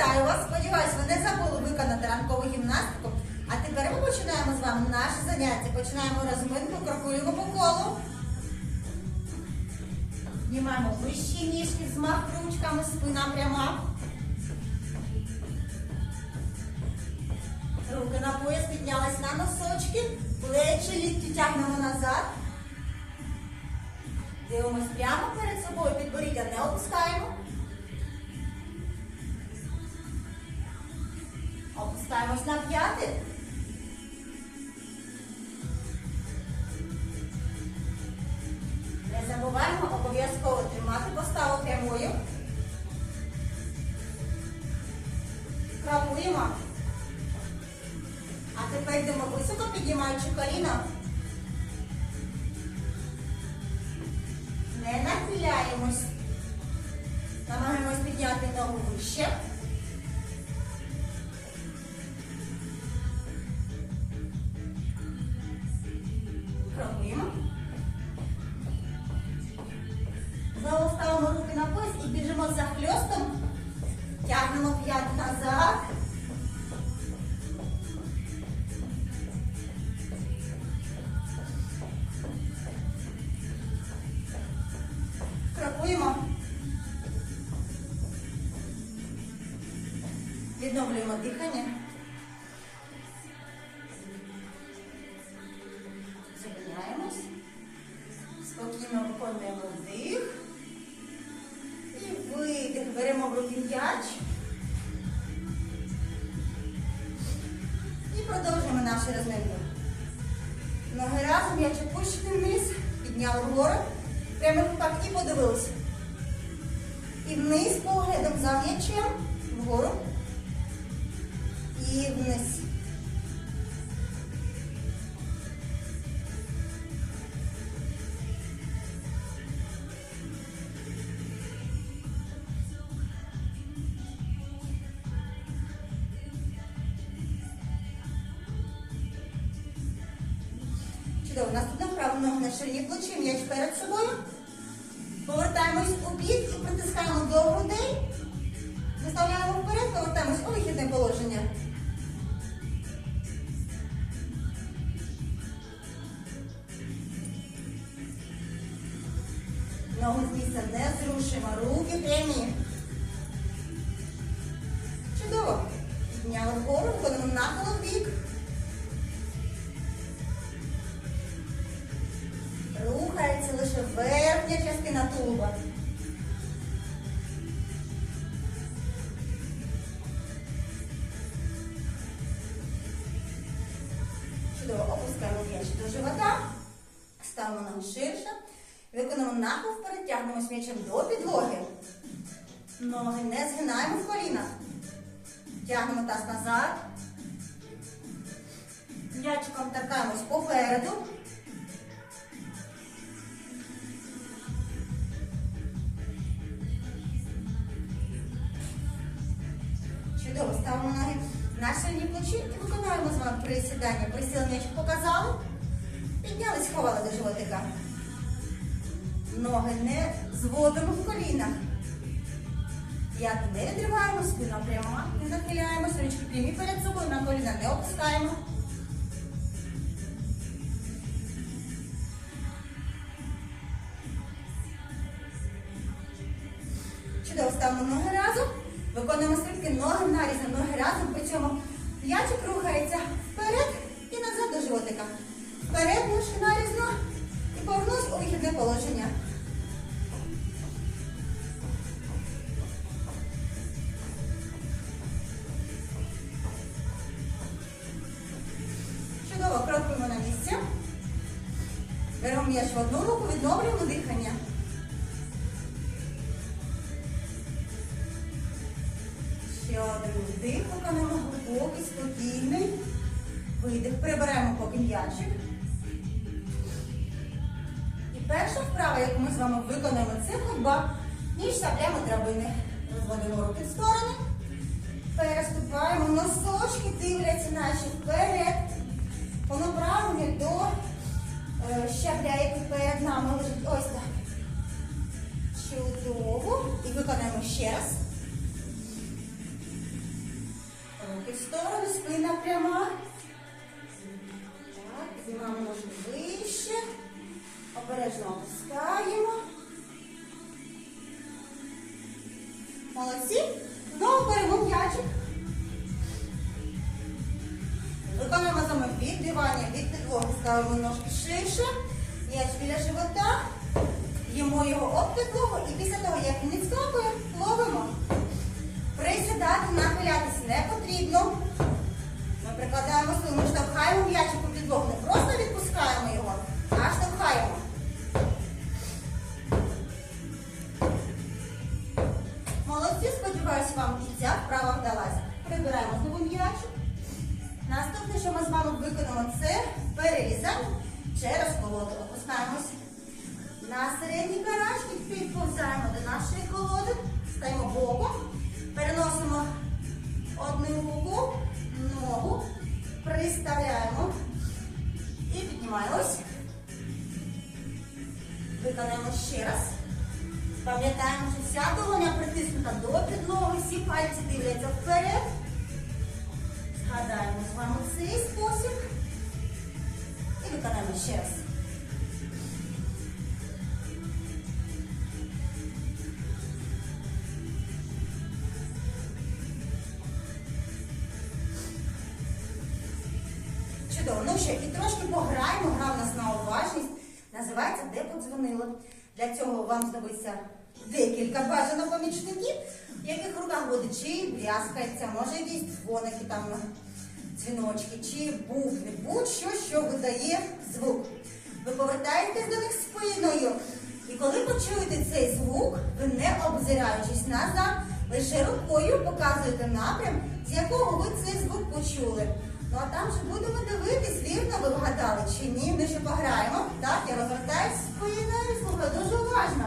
Вітаю вас! Сподіваюсь, ви не забули виконати ранкову гімнастику. А тепер ми починаємо з вами наше заняття. Починаємо розминку, крокуємо по колу. Знімаємо вищі ніжки, змах ручками, спина пряма. Руки на пояс піднялись на носочки, плечі лікті тягнемо назад. Дивимось прямо перед собою, підборіддя не опускаємо. Опускаємось на п'яти. Не забуваємо обов'язково тримати поставу прямою. Крокуємо. А тепер йдемо високо, піднімаючи коліно. Не нахиляємось. Намагаємось підняти ногу вище. Ставимо руки на пояс і біжимо за хльостом. Тягнемо п'ят назад. Крокуємо. Відновлюємо дихання. Беремо в руки м'яч. І продовжуємо наше розминки. Ноги разом, м'яч опущений вниз, підняли вгору. Прямо так і подивилися. І вниз поглядом за м'ячем, вгору. І вниз. Чудово. Наступна вправа нога на ширині плечі, м'яч перед собою. Повертаємось у бік і притискаємо до грудей. Виставляємо вперед, повертаємось у вихідне положення. Ногу з місця не зрушимо. Руки прямі. Чудово. Підняли вгору, виконуємо нахило в Рухається лише верхня частина тулуба. Чудово, опускаємо м'яч до живота, ставимо ногу ширше, виконуємо нахил вперед, тягнемось м'ячем до підлоги. Ноги не згинаємо в колінах. Тягнемо таз назад. М'ячиком торкаємось попереду. Чудово, ставимо ноги на сильні плечі і виконуємо з вами присідання. Присіли м'ячик показали. Підняли, сховали до животика. Ноги не зводимо в колінах. П'яти не відриваємо, спина пряма, не нахиляємося, ручки прямі перед собою, на коліна не опускаємо. Чудово, ставимо ноги разом. Виконуємо стрибки ноги нарізом, ноги разом. При цьому м'ячик рухається вперед і назад до животика. Вперед, ножки нарізно. І повернусь у вихідне положення. Чудово, крокуємо на місці. Беремо м'яч в одну руку, відновлюємо дихання. Ще один вдих, виконуємо глибокий, спокійний. Видих. Прибираємо поки м'ячик. І перша вправа, яку ми з вами виконуємо, це ходьба. Ніж сапляємо драбини. Розводимо руки в сторони. Переступаємо. Носочки дивляться наші вперед. По направленню до е, щабля, який перед нами лежить. Ось так. Чудово. І виконаємо ще раз. Сторону, спина пряма. Так, піднімаємо ножки вище. Обережно опускаємо. Молодці. Знову беремо м'ячик. Виконуємо вами відбивання від підлоги. Ставимо ножки ширше. М'яч біля живота. Їмо його об підлогу і після того, як він відскакує, ловимо. Присідати, нахилятись не потрібно. Ми прикладаємо силу, ми штовхаємо м'ячик у підлогу. Не просто відпускаємо його, а штовхаємо. Молодці, сподіваюся, вам і ця вправа вдалася. Прибираємо знову м'ячик. Наступне, що ми з вами виконаємо, це перерізання через колоду. Опускаємось на середній карачки, підповзаємо до нашої колоди, стаємо боком, переносимо одну руку, ногу, приставляємо і піднімаємось. Виконаємо ще раз. Пам'ятаємо, що вся долоня притиснута до підлоги, всі пальці дивляться вперед. Згадаємо з вами цей спосіб. І виконаємо ще раз. Чудово. Ну що, і трошки пограємо. Гра в нас на уважність. Називається Де подзвонили. Для цього вам знадобиться декілька бажано помічників, в яких руках буде чи брязкається, може якісь дзвоники там, дзвіночки, чи бufли, будь-що, що видає звук. Ви повертаєтесь до них спиною. І коли почуєте цей звук, ви не обзираючись назад, лише рукою показуєте напрям, з якого ви цей звук почули. Ну а там же будемо дивитись, вірно ви вгадали чи ні. Ми ще пограємо. Так, я розвертаюсь спиною, слухаю дуже уважно.